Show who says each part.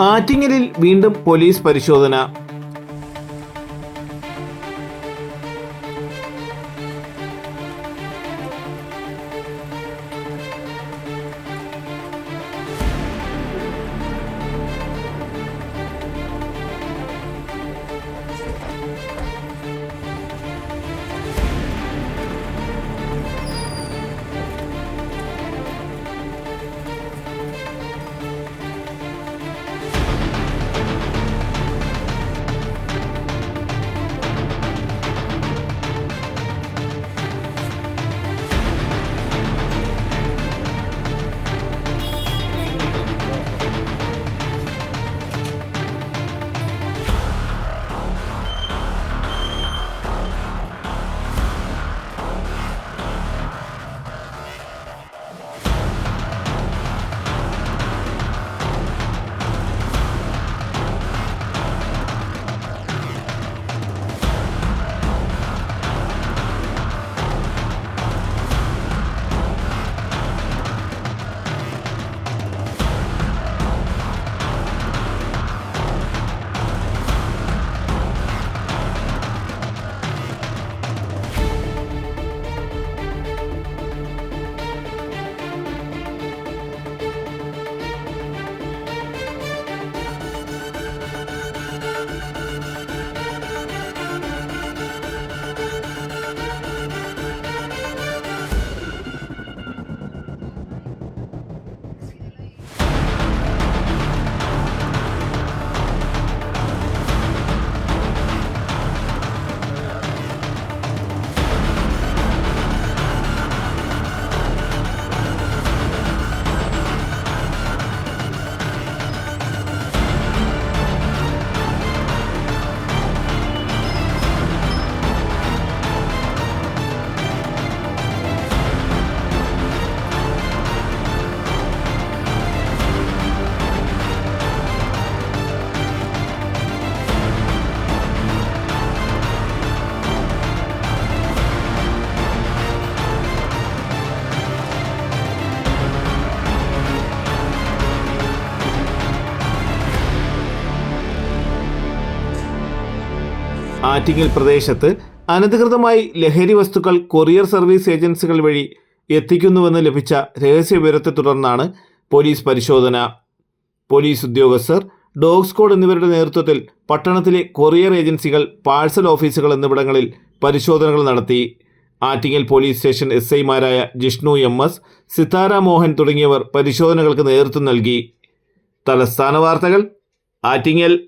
Speaker 1: ആറ്റിങ്ങലിൽ വീണ്ടും പോലീസ് പരിശോധന. ആറ്റിങ്ങൽ പ്രദേശത്ത് അനധികൃതമായി ലഹരി വസ്തുക്കൾ കൊറിയർ സർവീസ് ഏജൻസികൾ വഴി എത്തിക്കുന്നുവെന്ന് ലഭിച്ച രഹസ്യ രഹസ്യവിവരത്തെ തുടർന്നാണ് പോലീസ് പരിശോധന. പോലീസ് ഉദ്യോഗസ്ഥർ ഡോഗ് സ്ക്വാഡ് എന്നിവരുടെ നേതൃത്വത്തിൽ പട്ടണത്തിലെ കൊറിയർ ഏജൻസികൾ പാഴ്സൽ ഓഫീസുകൾ എന്നിവിടങ്ങളിൽ പരിശോധനകൾ നടത്തി. ആറ്റിങ്ങൽ പോലീസ് സ്റ്റേഷൻ എസ് ഐമാരായ ജിഷ്ണു എം എസ് സിതാര മോഹൻ തുടങ്ങിയവർ പരിശോധനകൾക്ക് നേതൃത്വം നൽകി. തലസ്ഥാന വാർത്തകൾ ആറ്റിങ്ങൽ.